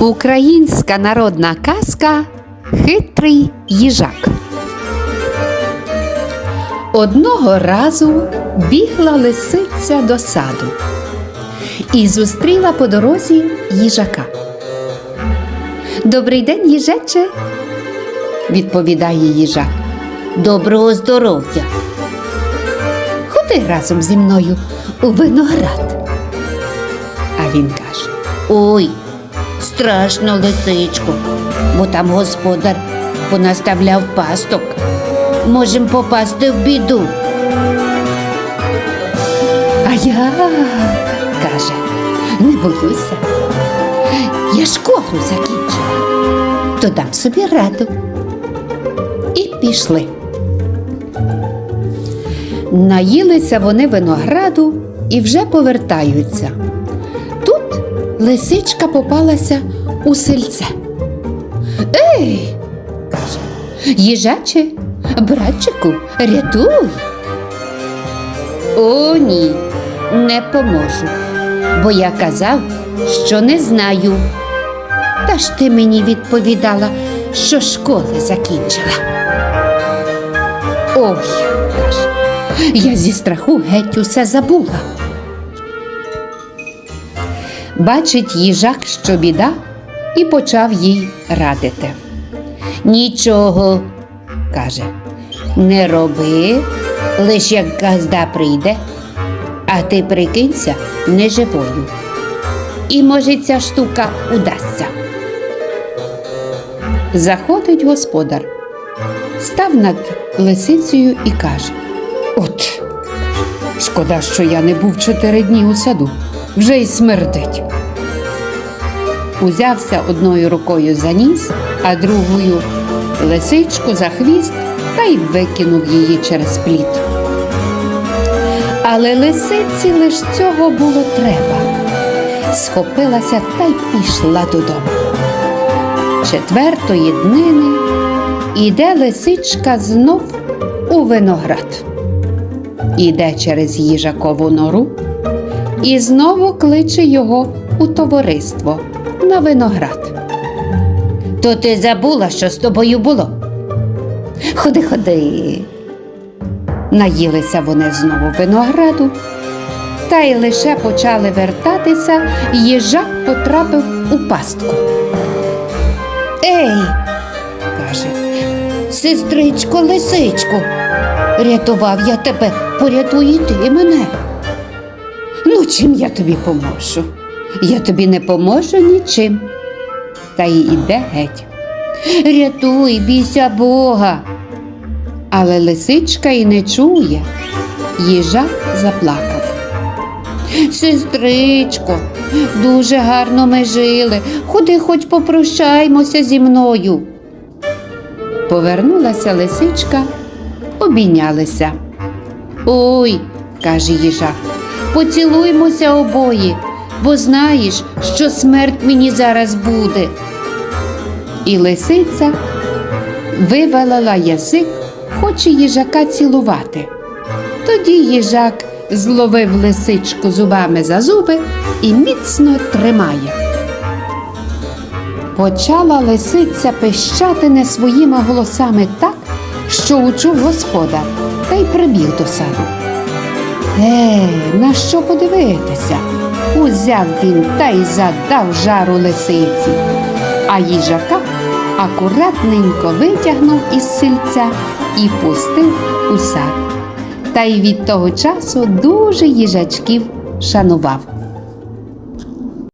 Українська народна казка Хитрий їжак. Одного разу бігла лисиця до саду і зустріла по дорозі їжака. Добрий день, їжече, відповідає їжак. Доброго здоров'я. Ходи разом зі мною у виноград. А він каже: Ой, страшно, лисичко, бо там господар понаставляв пасток. Можем попасти в біду. А я каже, не боюся. Я школу закінчила, то дам собі раду. І пішли. Наїлися вони винограду і вже повертаються. Лисичка попалася у сельце. Ей, каже, їжаче, братчику, рятуй. О, ні, не поможу, бо я казав, що не знаю. Та ж ти мені відповідала, що школи закінчила. Ой, каже, я зі страху геть усе забула. Бачить їжак, що біда, і почав їй радити. Нічого, Каже, не роби, лиш як газда прийде, а ти прикинься неживою. І може ця штука удасться. Заходить господар, став над лисицею і каже: От, шкода, що я не був чотири дні у саду, вже й смердить. Узявся одною рукою за ніс, а другою лисичку за хвіст та й викинув її через пліт. Але лисиці лиш цього було треба. Схопилася та й пішла додому. Четвертої днини іде лисичка знов у виноград. Іде через їжакову нору і знову кличе його у товариство на виноград. То ти забула, що з тобою було. Ходи, ходи. Наїлися вони знову винограду, та й лише почали вертатися, їжак потрапив у пастку. Ей, Каже, сестричко, лисичко, рятував я тебе, порятуй і ти мене. Ну чим я тобі поможу? Я тобі не поможу нічим. Та й іде геть. Рятуй, бійся Бога. Але лисичка й не чує. Їжак заплакав. Сестричко, дуже гарно ми жили. Ходи, хоч попрощаймося зі мною. Повернулася лисичка, обійнялися. Ой, Каже їжак. Поцілуймося обоє, бо знаєш, що смерть мені зараз буде. І лисиця вивалила язик, хоче їжака цілувати. Тоді їжак зловив лисичку зубами за зуби і міцно тримає. Почала лисиця пищати не своїми голосами так, що учув господар, та й прибіг до саду. Е, на що подивитися? Узяв він та й задав жару лисиці, а їжака акуратненько витягнув із сильця і пустив у сад. Та й від того часу дуже їжачків шанував.